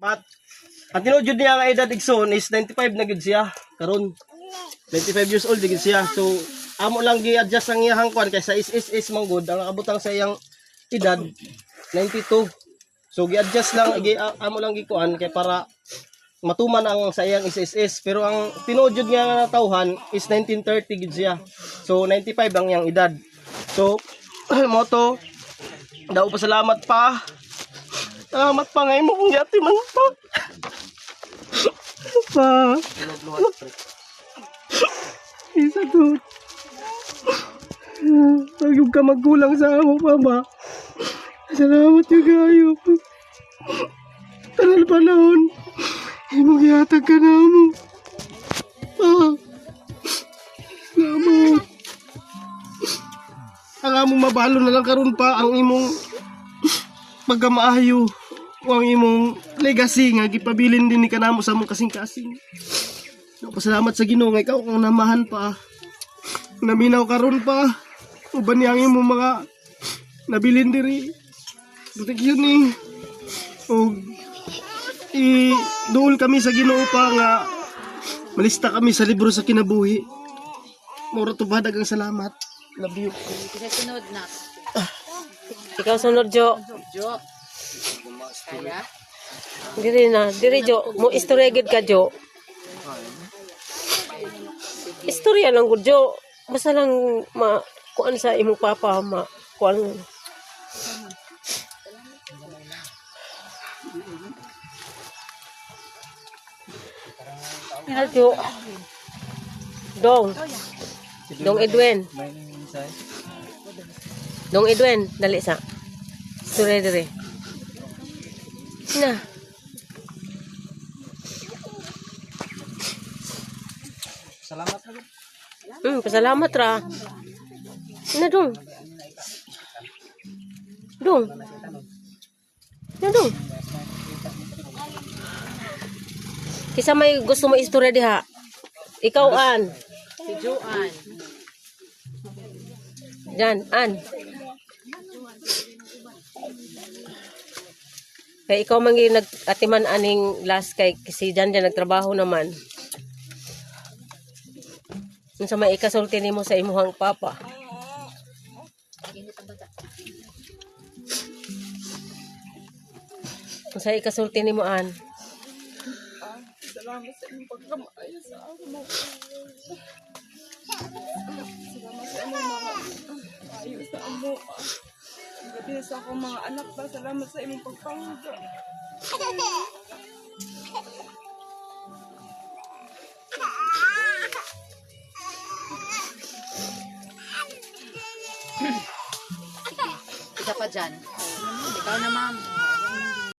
But, ang tinuod niya nga edad igsoon is 95 na gid siya. Karon 95 years old gid siya. So, amo lang gi-adjust ang iyang kwan kaysa is is is manggod ang abutang sa iyang edad 92. So gi-adjust lang gi amo lang gikuan kay para matuman ang sa iyang SSS pero ang tinuod jud nga tawhan is 1930 gid siya. So 95 ang iyang edad. So moto daw pa salamat pa. Salamat pa ngay mo kung yati man pa. pa. Isa to. Huwag ka magkulang sa amo pa ba? Salamat yung kayo. Tagal panahon. Imong yatag ka na mo. Ah. Salamat. Ang among mabalo na lang karon pa ang imong pagkamaayo ang imong legacy nga gipabilin din ni kanamo sa among kasing-kasing. Pasalamat sa Ginoo nga ikaw ang namahan pa. Naminaw karon pa. Uban niya ang imong mga nabilin diri. Proteksyon ni. O i duol kami sa Ginoo pa nga malista kami sa libro sa kinabuhi. Mura to badag ang salamat. Love you. Kasi sunod na. Ikaw sunod, Jo. Jo. Kaya? Diri na. Diri, Jo. Mo istorya gid ka, Jo. Istorya lang gud, Jo. Basta lang ma kuan sa imong papa ma kuan Jo. Dong. Dong Edwin. Dong Edwin, dali sa. Istorya diri. Na. Salamat na. Hmm, pasalamat ra. Na dong. Dong. Na dong. Kisa may gusto mo istorya diha. Ikaw an. Si Joanne. Jan, an. Kay ikaw man gyud nag-atiman aning last kay si Jan Jan nagtrabaho naman. Unsa may ikasulti nimo sa imuhang papa? Unsa ikasulti nimo an? Salamat sa inyong pagkamaya sa amo. Salamat sa inyong mga ayos sa amo. Sa akong mga anak pa. Salamat sa inyong pagpanguga. Isa pa dyan. Ikaw na, ma'am.